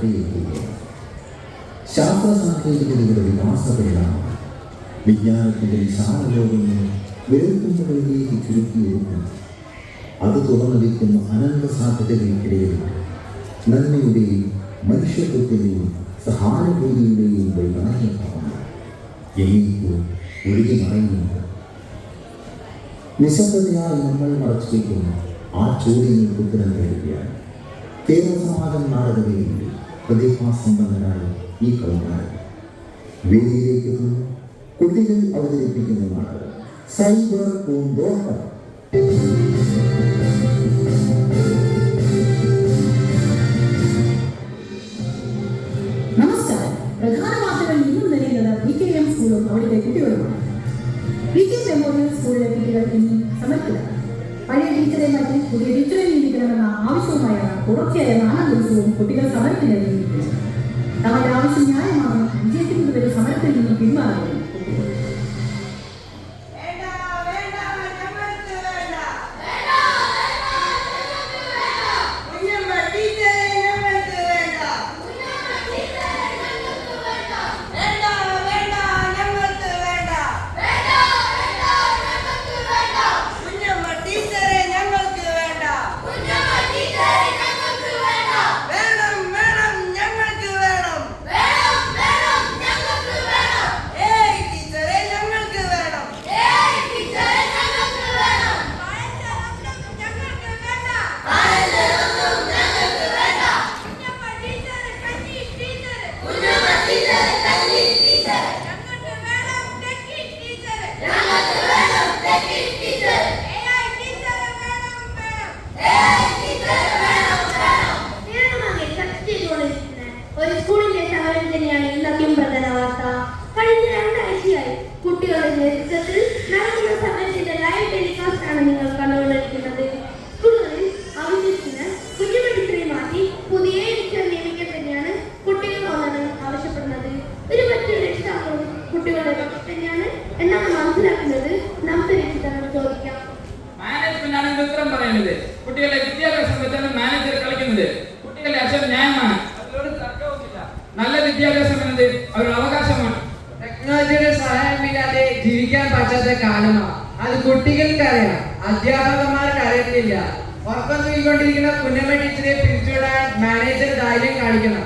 കഥയെത്തുകയാണ് ശാസ്ത്ര സാങ്കേതികതയുടെ വികാസ വിജ്ഞാനത്തിന്റെ വിശാലലോകങ്ങൾ വേർപ്പുമുകളിലേക്ക് ചുരുക്കിയെടുക്കും അത് തുറന്നു വയ്ക്കുന്ന അനന്ത സാധ്യതകൾക്കിടയിൽ നന്മയുടെയും മനുഷ്യത്വത്തിന്റെയും സഹാനുഭൂതിയുടെയും വൈകാരികഭാവം എണീക്കു ഒഴുകി മറയുന്നുണ്ട് നിശബ്ദതയായി നമ്മൾ മറച്ചു വയ്ക്കുന്ന ആ ചോദ്യങ്ങൾക്ക് ഉത്തരം തേടുകയാണ്. കേരള സമാജം നാടകവേദിയിൽ പ്രതിഭാസമ്പന്നരായ ഈ കൗമാരൻ വേദിയിലേക്ക് കുട്ടികൾ അവതരിപ്പിക്കുന്നതാണ് സൈബർ പൂന്തോട്ടം. നമസ്കാരം. പ്രധാന വാർത്തകൾ ഇന്നും നൽകുന്നത് വി കെ എം സ്കൂളും അവിടുത്തെ കുട്ടികളുമാണ്. വി സ്കൂളിലെ കുട്ടികൾ ഇനി സമർപ്പിതരാണ്. പഴയ ടീച്ചറെ മാറ്റി പുതിയ ടീച്ചറെ നിയമിക്കണമെന്ന ആവശ്യവുമായ തുടർച്ചയായ നാലാം ദിവസവും കുട്ടികൾ സമരത്തിൽ തങ്ങളുടെ ആവശ്യം ന്യായമാണ് വിജയിക്കുന്നതുവരെ സമരത്തിൽ നിന്ന് പിന്മാറുന്നു ഒരു സ്കൂളിന്റെ സമരം തന്നെയാണ് ഇന്നത്തെയും പ്രധാന വാർത്ത. കഴിഞ്ഞ രണ്ടാഴ്ചയായി കുട്ടികളുടെ നേതൃത്വത്തിൽ നടക്കുന്ന സമരത്തിന്റെ ലൈവ് ടെലികാസ്റ്റ് ആണ് നിങ്ങൾ കണ്ടുകൊണ്ടിരിക്കുന്നത്. ടെക്നോളജിയുടെ സഹായമില്ലാതെ ജീവിക്കാൻ പറ്റാത്ത കാലമാണ് അത് കുട്ടികൾക്കറിയാം. അധ്യാപകന്മാർക്ക് അറിയത്തില്ല. ഉറക്കം തൂക്കിക്കൊണ്ടിരിക്കുന്ന കുഞ്ഞമ്മ ടീച്ചറെ പിരിച്ചുവിടാൻ മാനേജർ ധൈര്യം കാണിക്കണം.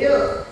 六。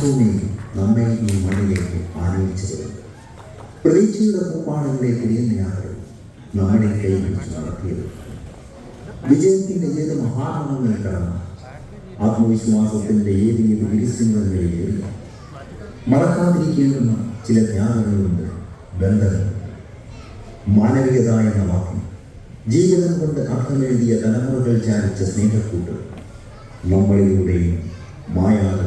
മാംസവുമേ നമ്മെ ഈ മണ്ണിലേക്ക് ആനയിച്ചത് പ്രതീക്ഷയുടെ പൂപ്പാടങ്ങളെ യാത്ര നമ്മളെ കൈപിടിച്ച് നടത്തിയത്. വിജയത്തിന്റെ ഏത് മഹാരണങ്ങൾ കടന്ന്? ആത്മവിശ്വാസത്തിന്റെ ഏത് ഏത് വിരിസിങ്ങളിലേറി ചില ജ്ഞാനങ്ങളുണ്ട് ബന്ധങ്ങൾ. മാനവികത എന്ന വാക്യം ജീവിതം കൊണ്ട് അർത്ഥമെഴുതിയ തലമുറകൾ ചാരിച്ച സ്നേഹക്കൂട്ട് നമ്മളിലൂടെയും മായാതെ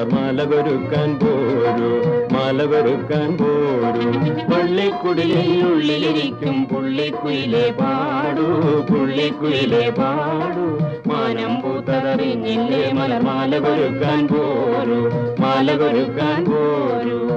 മലർമാലകൊരുക്കാൻ പോരൂ മാലകൊരുക്കാൻ പോരൂ. പള്ളിക്കുടിലിൽ ഉള്ളിലിരിക്കും പുള്ളിക്കുയിലെ പാടൂ പുള്ളിക്കുയിലെ പാടൂ. മാനം പൂത്തതറിഞ്ഞില്ലേ മലർമാലകൊരുക്കാൻ പോരൂ മാലകൊരുക്കാൻ പോരൂ.